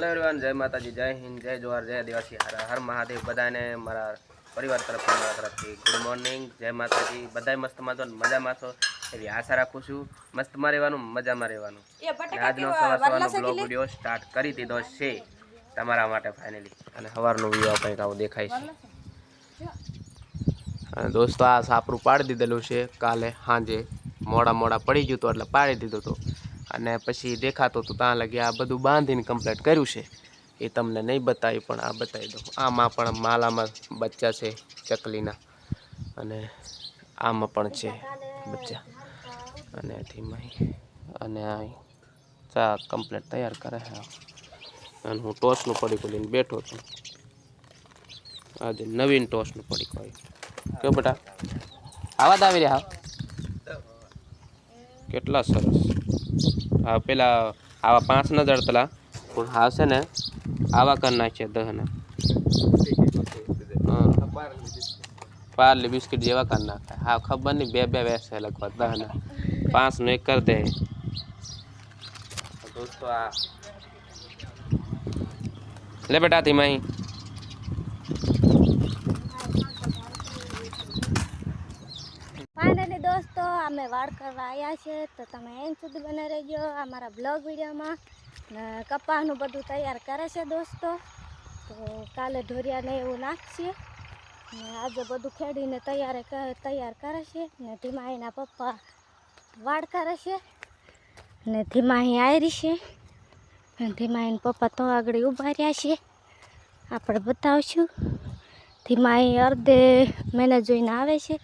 Hello everyone જય માતાજી જય હિન્દ જય જોહર જય આદિવાસી. હર હર મહાદેવ બધાને મારા પરિવાર તરફથી મારા તરફથી. ગુડ મોર્નિંગ જય માતાજી. બધા મસ્ત માતો મજામાં છો? એવી આશા રાખું છું મસ્તમાં રહેવાનું મજામાં રહેવાનું. આજનો સવાર સવારનો બ્લોગ વીડિયો સ્ટાર્ટ કરી દીધો છે તમારા માટે ફાઇનલી અને સવારનું વ્યૂ કંઈક આવું દેખાય છે. અને દોસ્તો આ સાપરું પાડી દીધેલું છે કાલે સાંજે મોડા મોડા પડી ગયું હતું એટલે પાડી દીધું હતું. અને પછી દેખાતું હતું ત્યાં લગી આ બધું બાંધીને કમ્પ્લીટ કર્યું છે. એ તમને નહીં બતાવ્યું પણ આ બતાવી દઉં. આમાં પણ માલામાં બચ્ચા છે, ચકલીના. અને આમાં પણ છે બચ્ચા. અને ધીમાઈ અને આ ચા કમ્પ્લીટ તૈયાર કરે છે. અને હું ટોસનું પડીકું લઈને બેઠો છું. આજે નવીન ટોસનું પડીકું આવ્યું કયો બેટા? આવા જ આવી રહ્યા? કેટલા સરસ. પેલા આવા પાંચ ન જડતલા પણ આવશે ને, આવા કરી નાખીએ દહને. હા. પાર્લી બિસ્કિટ જેવા કરી નાખે. હા, ખબર નહીં, બે બે વેસે લગભગ દહને. પાંચનું એક કરી દે. દોસ્તો આ લે બેટા ધીમાઈ ફાઇનલી કરવા આવ્યા છે, તો તમે એન સુધી બને રહેજો અમારા બ્લોગ વિડીયોમાં. કપાસનું બધું તૈયાર કરે છે દોસ્તો. તો કાલે ઢોરિયાને એવું નાખશે. ને આજે બધું ખેડીને તૈયાર તૈયાર કરે છે. ને ધીમા એના પપ્પા વાળ કરે છે. ને ધીમા અહીં આવી છે. ધીમા એના પપ્પા તો આગળ ઊભા રહ્યા છે. આપણે બતાવશું. ધીમા અહીં અર્ધે મેને જોઈને આવે છે.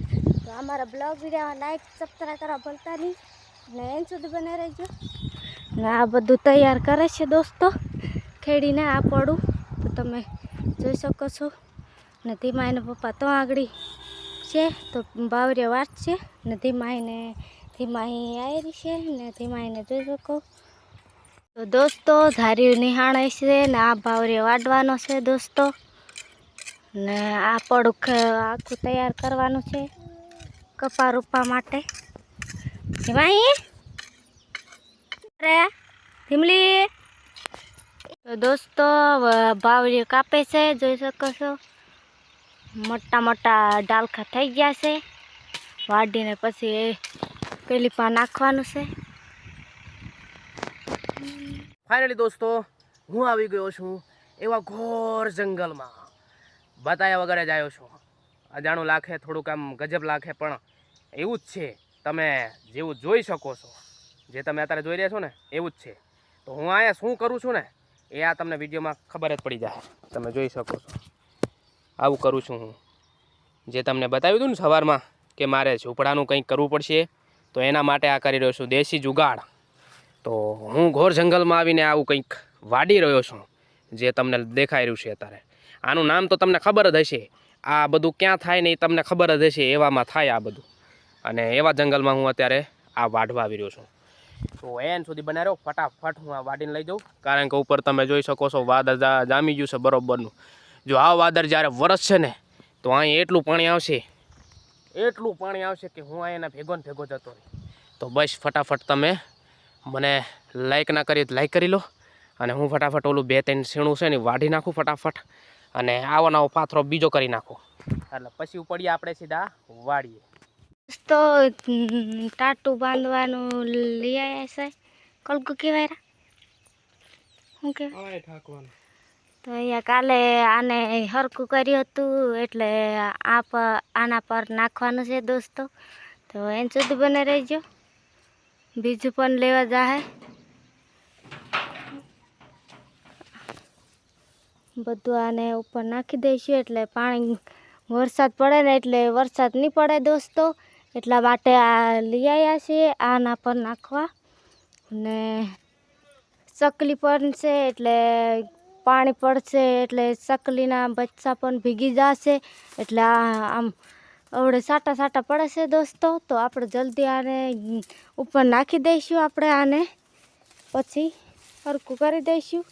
તો અમારા બ્લોગ વીડિયો લાઈક સબસ્ક્રાઈબ કરવા ભૂલતા નહીં. ને એન સુધી બને રહેજો. ને આ બધું તૈયાર કરે છે દોસ્તો. ખેડીને આ પડું. તો તમે જોઈ શકો છો. ને ધીમા એના પપ્પા તો આગળ છે. તો બાવરિયા વાત છે. ને ધીમા એને, ધીમા અહીં આવી છે. ને ધીમા એને જોઈ શકો. તો દોસ્તો ધાર્યું નિહાણે છે ને આ ભાવરે વાડવાનો છે દોસ્તો. ને આ પડું આખું તૈયાર કરવાનું છે. કપા રૂપા માટે. ભાઈ અરે દોસ્તો ભાવરી કાપે છે, જોઈ શકો છો. મોટા મોટા ડાલખા થઈ ગયા છે. વાડીને પછી પેલી પા નાખવાનું છે. ફાઇનલી દોસ્તો, હું આવી ગયો છું એવા ઘોર જંગલમાં. બતાયા વગર જ આવ્યો છું. અજાણું લાગે, થોડુંક આમ ગજબ લાગે, પણ એવું જ છે. તમે જેવું જોઈ શકો છો, જે તમે અત્યારે જોઈ રહ્યા છો ને, એવું જ છે. તો હું અહીંયા શું કરું છું ને, એ આ તમને વિડીયોમાં ખબર જ પડી જાય. તમે જોઈ શકો છો. આવું કરું છું હું. જે તમને બતાવ્યું હતું ને સવારમાં કે મારે ઝૂંપડાનું કંઈક કરવું પડશે, તો એના માટે આ કરી રહ્યો છું. દેશી જુગાડ. તો હું ઘોર જંગલમાં આવીને આવું કંઈક વાડી રહ્યો છું, જે તમને દેખાઈ રહ્યું છે અત્યારે. આનું નામ તો તમને ખબર જ હશે. આ બધું ક્યાં થાય ને એ તમને ખબર જ હશે, એવામાં થાય આ બધું. અને એવા જંગલમાં હું અત્યારે આ વાઢવા આવી રહ્યો છું. તો એન સુધી બનાવી રહ્યો ફટાફટ હું આ વાડીને લઈ જાઉં. કારણ કે ઉપર તમે જોઈ શકો છો, વાદળ જા- જામી ગયું છે બરોબરનું. જો આ વાદળ જ્યારે વરસશે ને, તો અહીં એટલું પાણી આવશે, એટલું પાણી આવશે કે હું અહીંયાના ભેગો ને ભેગો જતો રહી. તો બસ ફટાફટ તમે મને લાઈક ના કરી લાઇક કરી લો. અને હું ફટાફટ ઓલું બે ત્રણ સીણું છે ને વાઢી નાખું ફટાફટ. અને આવો નવો પાથરો બીજો કરી નાખો. એટલે પછી ઉપડીએ આપણે સીધા વાળીએ તો ટાટું બાંધવાનું લઈ આવ્યા છે. કલકુ કહેવાય રા? શું કહેવાય? તો અહીંયા કાલે આને હરકું કર્યું હતું એટલે આ પર આના પર નાખવાનું છે દોસ્તો. તો એન સુધી બને રહેજો. બીજું પણ લેવા જાહે. બધું આને ઉપર નાખી દઈશું એટલે પાણી વરસાદ પડે ને એટલે વરસાદ નહીં પડે દોસ્તો. એટલા માટે આ લઈ આવ્યા છીએ આના પર નાખવા. ને ચકલી પણ છે એટલે પાણી પડશે એટલે ચકલીના બચ્ચા પણ ભીગી જશે. એટલે આમ અવડે સાટા સાટા પડે છે દોસ્તો. તો આપણે જલ્દી આને ઉપર નાખી દઈશું આપણે આને. પછી હરકું કરી દઈશું.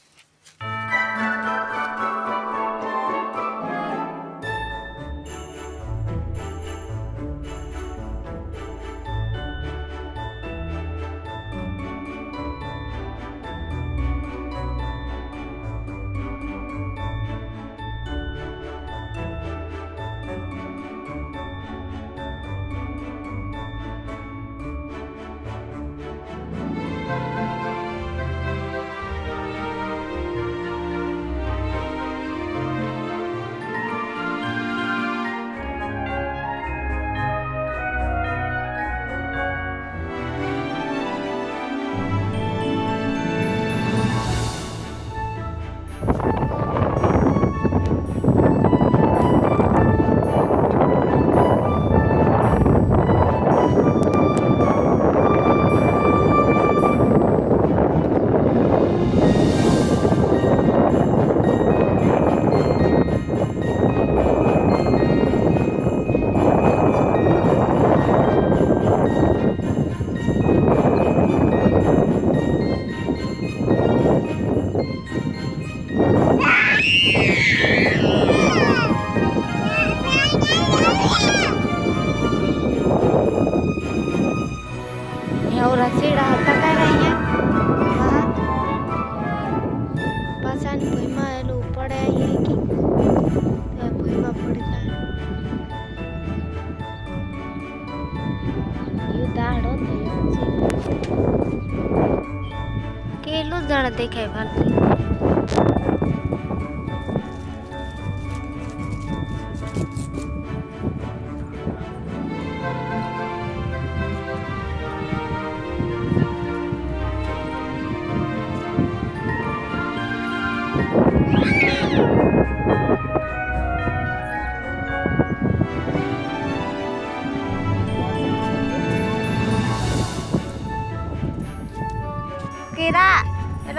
કેટલું જણ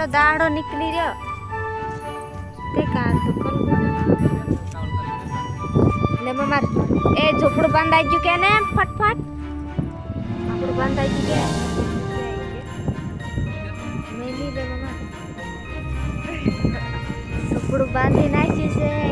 એનો દાડો નીકળી રહ્યો. તે કા તો કરું. લે મમાર એ ઝોપડું બાંધાઈ ગયું કે ને? ફટફટ. આપણું બાંધાઈ ગયું કે? મેલી લે મમાર ઝોપડું બાંધી નાખ્યું છે.